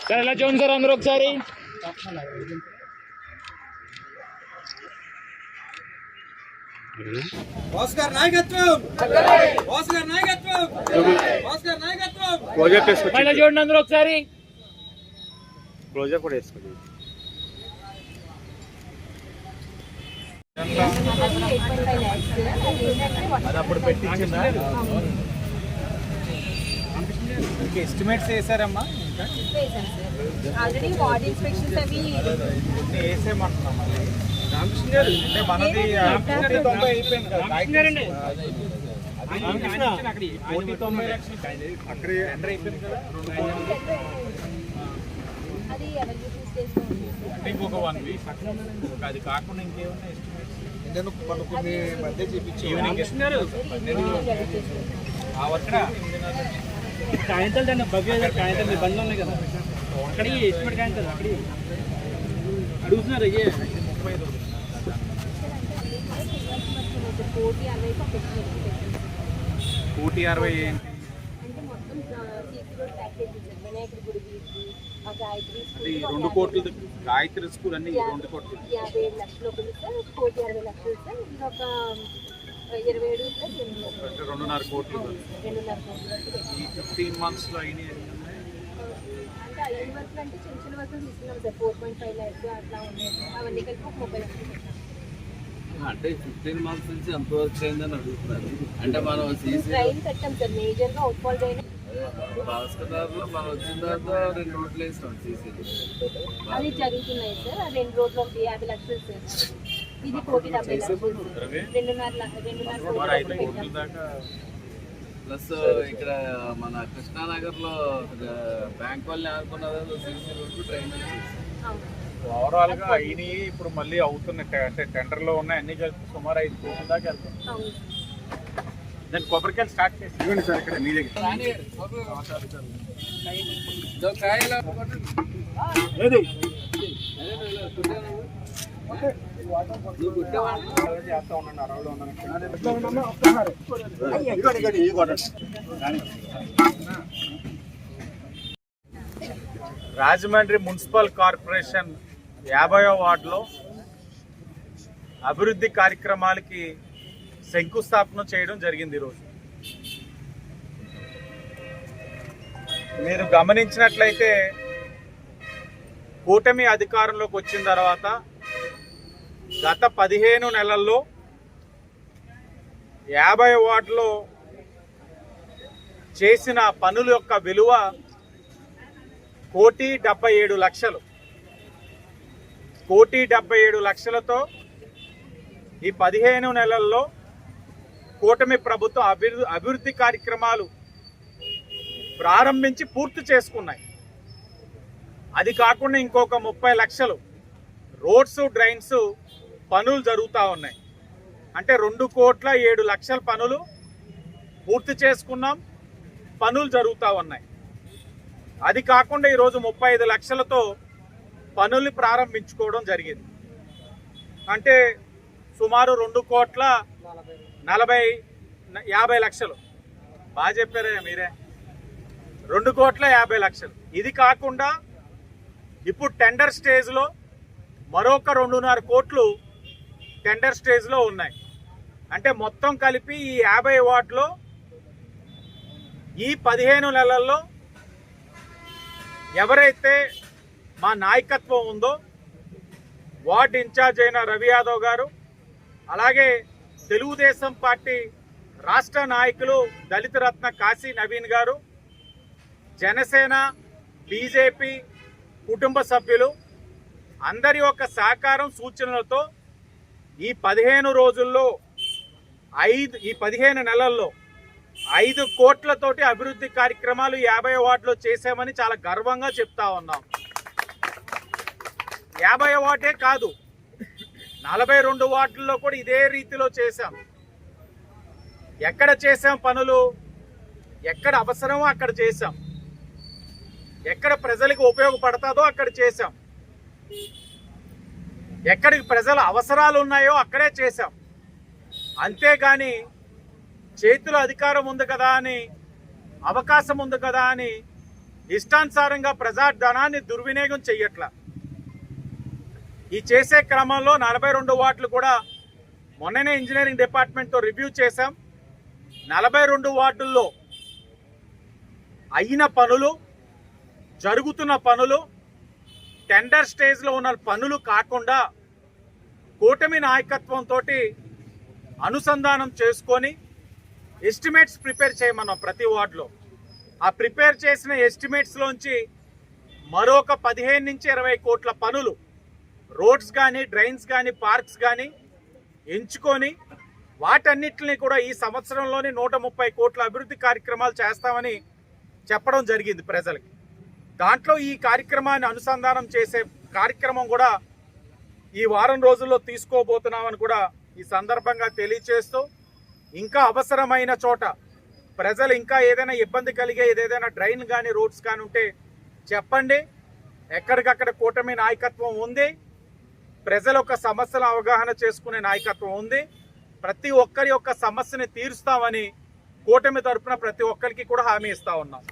Sir ఎలా చూడండి sir అందరూ ఒకసారి బాస్ గారి నాయకత్వం బాస్ గారి నాయకత్వం బాస్ గారి నాయకత్వం క్లోజర్ వేసుకోండి మళ్ళీ చూడండి అందరూ ఒకసారి క్లోజర్ కూడా వేసుకోండి అది అప్పుడు పెట్టించిందా ఇంకా ఎస్టిమేట్స్ వేసారమ్మా ఇంకా? ఆల్రెడీ వార్డ్ ఇన్స్పెక్షన్స్ అవి వేసేయమంటున్నాం మళ్ళీ. అంటే మనది కోటి తొంభై అయిపోయింది కదా అది కోటి తొంభై లక్షలు అక్కడ ఎంటర్ అయిపోయింది కదా రెండు కోట్లు అది అవైలబుల్ స్టేజ్ అంటే ఇంకొక వన్ వీక్ అది కాకుండా ఇంకేమన్నా ఎస్టిమేట్స్ మన కొన్ని మధ్య చూపించి. ఈవినింగ్ ఆ వర్క్ కాయంతలు దాన్ని భవ్య కాయంతలు మీ బండ్లు ఉన్నాయి కదా. అక్కడి ఎస్టిమేట్ కాయంతలు? అక్కడి అడుగుతున్నారు అయ్యే. కోటి అరవై ఏంటి? అది స్కూల్ రెండు కోట్లు గాయత్రి స్కూల్ అన్ని రెండు కోట్లు. యాభై లక్షలు కోటి అరవై లక్షలు సార్. ఇది ఒక ఇరవై ఏడు. అంటే రెండున్నర కోట్లు రెండున్నర కోట్ల వరకు పెట్టాం. ఈ ఫిఫ్టీన్ మంత్స్లో అయినాయి అంటే ఐదు వర్కులు అంటే చిన్న చిన్న వర్కులు తీసుకున్నాం sir four point five lakhs అట్లా ఉన్నాయి సార్. అవన్నీ కలిపి ఒక ముప్పై లక్షలు పెట్టాం. అంటే ఫిఫ్టీన్ మంత్స్ నుంచి ఎంత వర్క్ అయిందని అడుగుతున్నారు అంటే మనం సీసీ ట్రైన్ కట్టాం సార్ మనం వచ్చిన తర్వాత రెండు రోడ్లు వేసినాం సీసీ అది జరుగుతున్నాయి సార్ ఆ రెండు యాభై లక్షలు సార్ ఇది కోటి డెబ్బై. రెండున్నర ల- రెండున్నర ప్లస్ ఇక్కడ మన కృష్ణానగర్లో బ్యాంక్ వాళ్ళని సీసీ రోడ్డు ట్రైన్ అవును. ఓవరాల్గా అయినాయి ఇప్పుడు మళ్ళీ అవుతున్నాయి. టె- అంటే టెండర్లో ఉన్నాయి. అన్ని కలిపి సుమారు ఐదు కోట్ల దాకా వెళ్తాం అవును. దాని కొబ్బరికాయలు స్టార్ట్ చేసి ఇవ్వండి సార్ ఇక్కడ మీ దగ్గర. రాజమండ్రి మున్సిపల్ కార్పొరేషన్ యాభైవ వార్డులో అభివృద్ధి కార్యక్రమాలకి శంకుస్థాపన చేయడం జరిగింది ఈరోజు మీరు గమనించినట్లయితే కూటమి అధికారంలోకి వచ్చిన తర్వాత గత పదిహేను నెలల్లో యాభై వార్డులో చేసిన పనుల యొక్క విలువ కోటి డెబ్బై ఏడు లక్షలు. కోటి డెబ్బై ఏడు లక్షలతో ఈ పదిహేను నెలల్లో కూటమి ప్రభుత్వం అభివృద్ధి అభివృద్ధి కార్యక్రమాలు ప్రారంభించి పూర్తి చేసుకున్నాయి. అది కాకుండా ఇంకొక ముప్పై లక్షలు. రోడ్స్ డ్రైన్స్ పనులు జరుగుతూ ఉన్నాయి. అంటే రెండు కోట్ల ఏడు లక్షల పనులు పూర్తి చేసుకున్నాం. పనులు జరుగుతూ ఉన్నాయి. అది కాకుండా ఈరోజు ముప్పై ఐదు లక్షలతో పనుల్ని ప్రారంభించుకోవడం జరిగింది. అంటే సుమారు రెండు కోట్ల నలభై యాభై లక్షలు. బాగా చెప్పారే మీరే. రెండు కోట్ల యాభై లక్షలు. ఇది కాకుండా ఇప్పుడు టెండర్ స్టేజ్లో మరొక రెండున్నర కోట్లు టెండర్ స్టేజ్లో ఉన్నాయి. అంటే మొత్తం కలిపి ఈ యాభై వార్డులో ఈ పదిహేను నెలల్లో ఎవరైతే మా నాయకత్వం ఉందో వార్డ్ ఇన్ఛార్జ్ అయిన రవి యాదవ్ గారు అలాగే తెలుగుదేశం పార్టీ రాష్ట్ర నాయకులు దళిత రత్న కాశీ నవీన్ గారు జనసేన బీజేపీ కుటుంబ సభ్యులు అందరి యొక్క సహకారం సూచనలతో ఈ పదిహేను రోజుల్లో ఐదు ఈ పదిహేను నెలల్లో ఐదు కోట్లతోటి అభివృద్ధి కార్యక్రమాలు యాభై వార్డులో చేశామని చాలా గర్వంగా చెప్తా ఉన్నాం. యాభై వార్డే కాదు నలభై రెండు వార్డుల్లో కూడా ఇదే రీతిలో చేశాం. ఎక్కడ చేసాం పనులు? ఎక్కడ అవసరమో అక్కడ చేశాం. ఎక్కడ ప్రజలకు ఉపయోగపడతాదో అక్కడ చేశాం. ఎక్కడికి ప్రజల అవసరాలు ఉన్నాయో అక్కడే చేశాం. అంతేగాని చేతిలో అధికారం ఉంది కదా అని అవకాశం ఉంది కదా అని ఇష్టానుసారంగా ప్రజాధనాన్ని దుర్వినియోగం చెయ్యట్లా. ఈ చేసే క్రమంలో నలభై రెండు వార్డులు కూడా మొన్ననే ఇంజనీరింగ్ డిపార్ట్మెంట్తో రివ్యూ చేశాం. నలభై రెండు వార్డుల్లో అయిన పనులు జరుగుతున్న పనులు టెండర్ స్టేజ్లో ఉన్న పనులు కాకుండా కూటమి నాయకత్వంతో అనుసంధానం చేసుకొని ఎస్టిమేట్స్ ప్రిపేర్ చేయమన్నాం ప్రతి వార్డులో. ఆ ప్రిపేర్ చేసిన ఎస్టిమేట్స్లోంచి మరొక పదిహేను నుంచి ఇరవై కోట్ల పనులు రోడ్స్ కానీ డ్రైన్స్ కానీ పార్క్స్ కానీ ఎంచుకొని వాటన్నిటిని కూడా ఈ సంవత్సరంలోని నూట ముప్పై కోట్ల అభివృద్ధి కార్యక్రమాలు చేస్తామని చెప్పడం జరిగింది ప్రజలకి. దాంట్లో ఈ కార్యక్రమాన్ని అనుసంధానం చేసే కార్యక్రమం కూడా ఈ వారం రోజుల్లో తీసుకోబోతున్నామని కూడా ఈ సందర్భంగా తెలియచేస్తూ ఇంకా అవసరమైన చోట ప్రజలు ఇంకా ఏదైనా ఇబ్బంది కలిగే ఏదైనా డ్రైన్ కానీ రోడ్స్ కానీ ఉంటే చెప్పండి. ఎక్కడికక్కడ కూటమి నాయకత్వం ఉంది. ప్రజల యొక్క సమస్యల అవగాహన చేసుకునే నాయకత్వం ఉంది. ప్రతి ఒక్కరి యొక్క సమస్యని తీరుస్తామని కూటమి తరపున ప్రతి ఒక్కరికి కూడా హామీ ఇస్తా ఉన్నాం.